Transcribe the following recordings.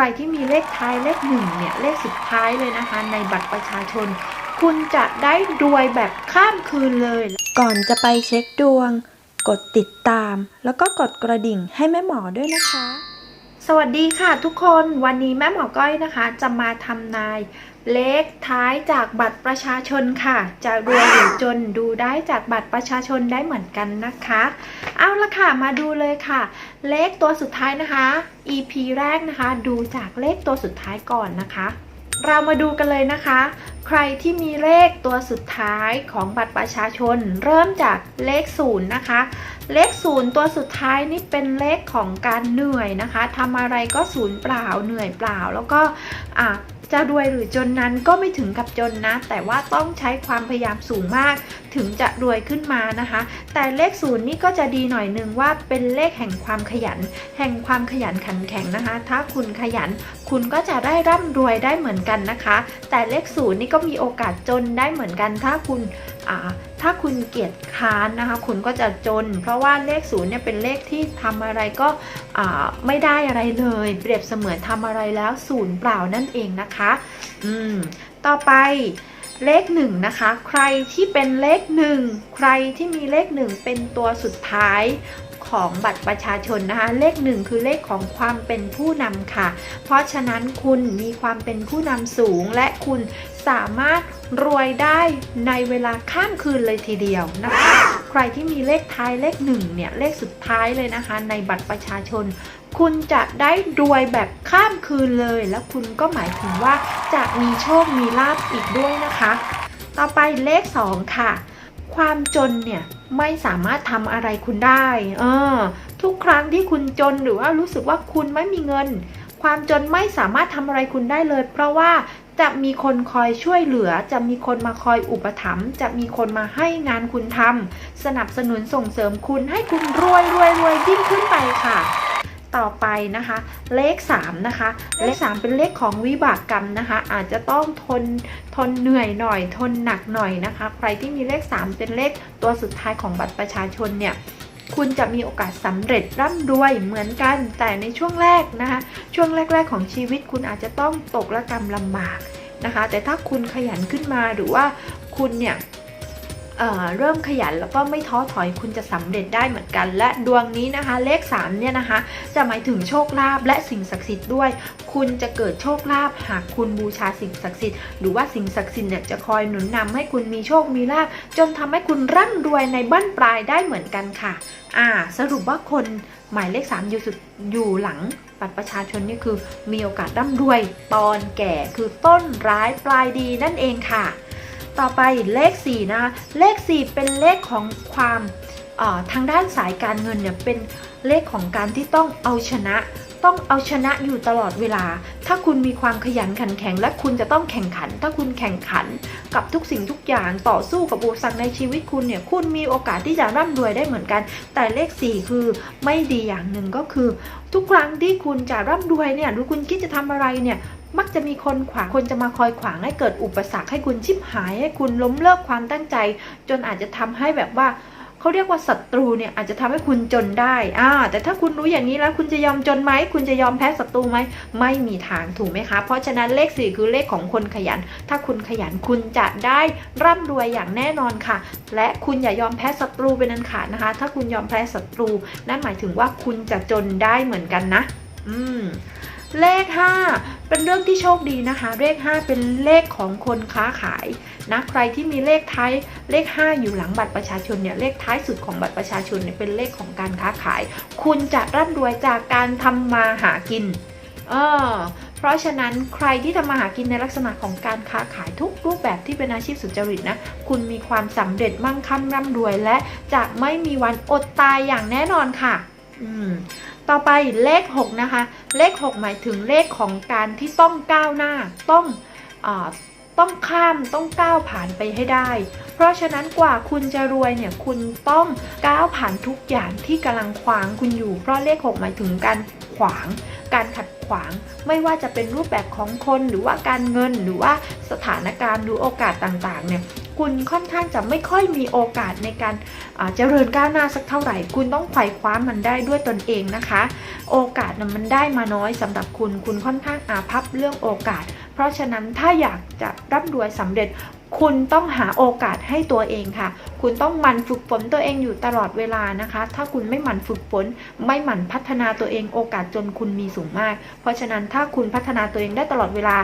รที่มีเลขท้ายเลขหนึ่งเนี่ยเลขสุดท้ายเลยนะคะ ในบัตรประชาชน คุณจะได้รวยแบบข้ามคืนเลย ก่อนจะไปเช็คดวง กดติดตาม แล้วก็กดกระดิ่งให้แม่หมอด้วยนะคะ สวัสดีค่ะทุกคนวันนี้แม่หมอก้อยนะคะ จะมาทำนายเลขท้ายจากบัตรประชาชนค่ะ จะรวยหรือจนดูได้จากบัตรประชาชนได้เหมือนกันนะคะ เอาละค่ะมาดูเลยค่ะ เลขตัวสุดท้ายนะคะ EP แรกนะคะ ดูจากเลขตัวสุดท้ายก่อนนะคะ เรามาดูกันเลยนะคะ ใครที่มีเลขตัวสุดท้ายของบัตรประชาชน เริ่มจากเลขศูนย์นะคะ เลขศูนย์ตัวสุดท้ายนี่เป็นเลขของการเหนื่อยนะคะทำอะไรก็ศูนย์เปล่าเหนื่อยเปล่า แล้วก็อะ จะรวยหรือจนนั้นก็ไม่ถึงกับจนนะ แต่ว่าต้องใช้ความพยายามสูงมาก ถึงจะรวยขึ้นมานะคะ แต่เลขศูนย์นี่ก็จะดีหน่อยหนึ่งว่าเป็นเลขแห่งความขยัน แห่งความขยันขันแข็งนะคะ ถ้าคุณขยัน คุณก็จะได้ร่ำรวยได้เหมือนกันนะคะ แต่เลขศูนย์นี่ก็มีโอกาสจนได้เหมือนกันถ้าคุณ ถ้าคุณเกียจค้านนะคะ คุณก็จะจน เพราะว่าเลขศูนย์เนี่ยเป็นเลขที่ทำอะไรก็ไม่ได้อะไรเลย เปรียบเสมือนทำอะไรแล้วศูนย์เปล่านั่นเองนะคะ อืม ต่อไปเลขหนึ่งนะคะ ใครที่เป็นเลขหนึ่งใครที่มีเลขหนึ่งเป็นตัวสุดท้ายของบัตรประชาชนนะคะ เลขหนึ่งคือเลขของความเป็นผู้นำค่ะ เพราะฉะนั้นคุณมีความเป็นผู้นำสูงและคุณ สามารถรวยได้ในเวลาข้ามคืนเลยทีเดียวนะคะ ใครที่มีเลขท้ายเลขหนึ่งเนี่ยเลขสุดท้ายเลยนะคะ ในบัตรประชาชน คุณจะได้รวยแบบข้ามคืนเลย แล้วคุณก็หมายถึงว่าจะมีโชคมีลาบอีกด้วยนะคะ ต่อไปเลข 2 ค่ะ ความจนเนี่ยไม่สามารถทำอะไรคุณได้ เออ ทุกครั้งที่คุณจนหรือว่ารู้สึกว่าคุณไม่มีเงิน ความจนไม่สามารถทำอะไรคุณได้เลย เพราะว่า จะมีคนคอยช่วยเหลือ จะมีคนมาคอยอุปถัมภ์จะมีคนมาให้งานคุณทำสนับสนุนส่งเสริมคุณให้คุณรวยรวยรวยยิ่งขึ้นไปค่ะ ต่อไปนะคะ เลข 3 นะคะ เลข 3 เป็นเลขของวิบากกรรมนะคะ อาจจะต้องทนทนเหนื่อยหน่อย ทนหนักหน่อยนะคะ ใครที่มีเลข 3 เป็นเลขตัวสุดท้ายของบัตรประชาชนเนี่ย คุณจะมีโอกาสสำเร็จร่ำรวยเหมือนกัน แต่ในช่วงแรกนะคะช่วงแรก ๆ ของชีวิตคุณอาจจะต้องตกระกรรมลำบากนะคะ แต่ถ้าคุณขยันขึ้นมาหรือว่าคุณเนี่ย เเริ่มขยันแล้วก็ไม่ท้อถอยคุณจะสำเร็จได้เหมือนกัน และดวงนี้นะคะ เลข3เนี่ยนะคะ จะหมายถึงโชคลาภและสิ่งศักดิ์สิทธิ์ด้วย คุณจะเกิดโชคลาภหากคุณบูชาสิ่งศักดิ์สิทธิ์หรือว่าสิ่งศักดิ์สิทธิ์เนี่ยจะคอยหนุนนำให้คุณมีโชคมีลาภจนทำให้คุณร่ำรวยในบั้นปลายได้เหมือนกันค่ะอ่าสรุปว่าคนหมายเลข 3 อยู่สุดอยู่หลังบัตรประชาชนนี่คือมีโอกาสร่ำรวยตอนแก่คือต้นร้ายปลายดีนั่นเองค่ะ ต่อไปเลข 4 นะคะ เลข 4 เป็นเลขของความทางด้านสายการเงินเนี่ยเป็นเลขของการที่ต้องเอาชนะ ต้องเอาชนะอยู่ตลอดเวลา ถ้าคุณมีความขยันขันแข็ง และคุณจะต้องแข่งขัน ถ้าคุณแข่งขันกับทุกสิ่งทุกอย่างต่อสู้กับอุปสรรคในชีวิตคุณเนี่ย คุณมีโอกาสที่จะร่ำรวยได้เหมือนกัน แต่เลข 4 คือไม่ดีอย่างหนึ่งก็คือ ทุกครั้งที่คุณจะร่ำรวยเนี่ยหรือคุณคิดจะทำอะไรเนี่ยมักจะมีคนขวาง คนจะมาคอยขวางให้เกิดอุปสรรคให้คุณชิบหายให้คุณล้มเลิกความตั้งใจ จนอาจจะทำให้แบบว่า เขาเรียกว่าศัตรูเนี่ยอาจจะทำให้คุณจนได้อ่าแต่ถ้าคุณรู้อย่างนี้แล้วคุณจะยอมจนไหม คุณจะยอมแพ้ศัตรูไหม ไม่มีทางถูกไหมคะ เพราะฉะนั้นเลขสี่คือเลขของคนขยัน ถ้าคุณขยันคุณจะได้ร่ำรวยอย่างแน่นอนค่ะ และคุณอย่ายอมแพ้ศัตรูเป็นอันขาดนะคะ ถ้าคุณยอมแพ้ศัตรู นั่นหมายถึงว่าคุณจะจนได้เหมือนกันนะ อืมเลข 5 เป็นเรื่องที่โชคดีนะคะ เลข 5 เป็นเลขของคนค้าขาย นะใครที่มีเลขท้ายเลข 5 อยู่หลังบัตรประชาชนเนี่ยเลขท้ายสุดของบัตรประชาชนเนี่ยเป็นเลขของการค้าขาย คุณจะร่ำรวยจากการทำมาหากินเออเพราะฉะนั้นใครที่ทำมาหากินในลักษณะของการค้าขายทุกรูปแบบที่เป็นอาชีพสุจริตนะ คุณมีความสำเร็จมั่งคั่งร่ำรวยและจะไม่มีวันอดตายอย่างแน่นอนค่ะ อืมต่อไปเลข 6 นะคะ เลข 6 หมายถึงเลขของการที่ต้องก้าวหน้า ต้องอา ต้องข้ามต้องก้าวผ่านไปให้ได้ เพราะฉะนั้นกว่าคุณจะรวยเนี่ยคุณต้องก้าวผ่านทุกอย่างที่กำลังขวางคุณอยู่ เพราะเลข6หมายถึงการขวาง การขัดขวาง ไม่ว่าจะเป็นรูปแบบของคนหรือว่าการเงินหรือว่าสถานการณ์หรือโอกาสต่างๆเนี่ยคุณค่อนข้างจะไม่ค่อยมีโอกาสในการเจริญก้าวหน้าสักเท่าไหร่ คุณต้องไขว่คว้ามันได้ด้วยตนเองนะคะ โอกาสนะมันได้มาน้อยสำหรับคุณ คุณค่อนข้างอาภัพเรื่องโอกาส เพราะฉะนั้นถ้าอยากจะร่ำรวยสำเร็จ คุณต้องหาโอกาสให้ตัวเองค่ะ คุณต้องหมั่นฝึกฝนตัวเองอยู่ตลอดเวลานะคะ ถ้าคุณไม่หมั่นฝึกฝน ไม่หมั่นพัฒนาตัวเองโอกาสจนคุณมีสูงมาก เพราะฉะนั้นถ้าคุณพัฒนาตัวเองได้ตลอดเวลา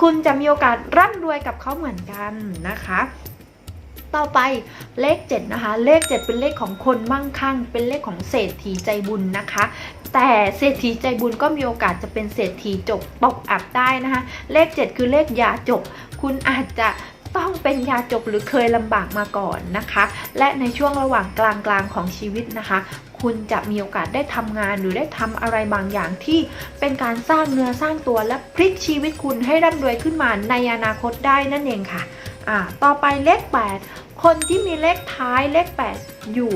คุณจะมีโอกาสร่ำรวยกับเขาเหมือนกันนะคะ ต่อไปเลข 7 นะคะ เลข 7 เป็นเลขของคนมั่งคั่ง เป็นเลขของเศรษฐีใจบุญนะคะ แต่เศรษฐีใจบุญก็มีโอกาสจะเป็นเศรษฐีจกตกอับได้นะคะ เลข 7 คือเลขยาจก คุณอาจจะต้องเป็นยาจกหรือเคยลำบากมาก่อนนะคะ และในช่วงระหว่างกลางๆของชีวิตนะคะ คุณจะมีโอกาสได้ทำงานหรือได้ทำอะไรบางอย่างที่เป็นการสร้างเนื้อสร้างตัวและพลิกชีวิตคุณให้ร่ำรวยขึ้นมาในอนาคตได้นั่นเองค่ะ อ่าต่อไปเลข 8 คนที่มีเลขท้ายเลข 8 อยู่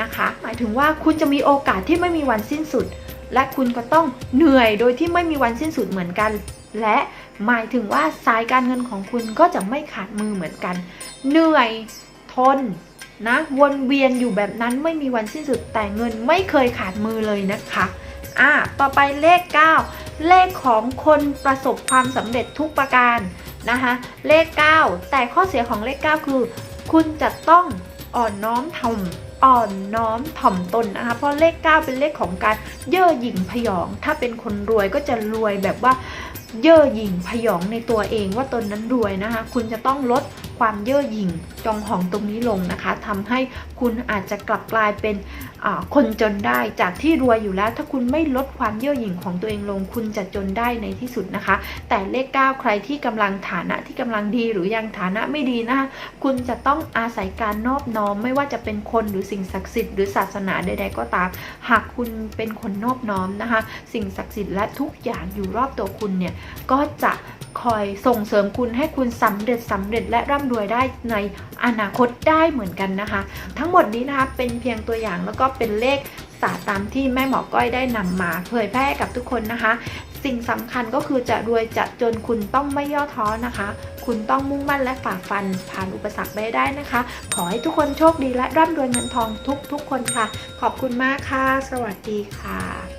นะคะ หมายถึงว่าคุณจะมีโอกาสที่ไม่มีวันสิ้นสุด และคุณก็ต้องเหนื่อยโดยที่ไม่มีวันสิ้นสุดเหมือนกัน และหมายถึงว่าสายการเงินของคุณก็จะไม่ขาดมือเหมือนกัน เหนื่อยทนนะวนเวียนอยู่แบบนั้นไม่มีวันสิ้นสุดแต่เงินไม่เคยขาดมือเลยนะคะอ่าต่อไปเลข 9 เลขของคนประสบความสำเร็จทุกประการ นะคะ เลข 9 แต่ข้อเสียของเลข 9 คือ คุณจะต้องอ่อนน้อมถ่อมอ่อนน้อมถ่อมตนนะคะ เพราะเลข 9 เป็นเลขของการเย่อหยิ่งพยอง ถ้าเป็นคนรวยก็จะรวยแบบว่าเย่อหยิ่งพยองในตัวเองว่าตนนั้นรวยนะคะ คุณจะต้องลด ความเย่อหยิ่งจองหองตรงนี้ลงนะคะทำให้คุณอาจจะกลับกลายเป็นคนจนได้จากที่รวยอยู่แล้ว ถ้าคุณไม่ลดความเย่อหยิ่งของตัวเองลง คุณจะจนได้ในที่สุดนะคะ แต่เลข 9 ใครที่กำลังฐานะที่กำลังดีหรือยังฐานะไม่ดีนะคะคุณจะต้องอาศัยการนอบน้อม ไม่ว่าจะเป็นคนหรือสิ่งศักดิ์สิทธิ์หรือศาสนาใด ๆ ก็ตาม หากคุณเป็นคนนอบน้อมนะคะ สิ่งศักดิ์สิทธิ์และทุกอย่างอยู่รอบตัวคุณเนี่ยก็จะ คอยส่งเสริมคุณให้คุณสำเร็จสำเร็จและร่ำรวยได้ในอนาคตได้เหมือนกันนะคะ ทั้งหมดนี้นะคะเป็นเพียงตัวอย่างแล้วก็เป็นเลขศาสตร์ตามที่แม่หมอก้อยได้นำมาเผยแพร่กับทุกคนนะคะ สิ่งสำคัญก็คือจะรวยจะจนคุณต้องไม่ย่อท้อนะคะ คุณต้องมุ่งมั่นและฝ่าฟันผ่านอุปสรรคไปได้นะคะ ขอให้ทุกคนโชคดีและร่ำรวยเงินทองทุกๆคนค่ะ ขอบคุณมากค่ะ สวัสดีค่ะ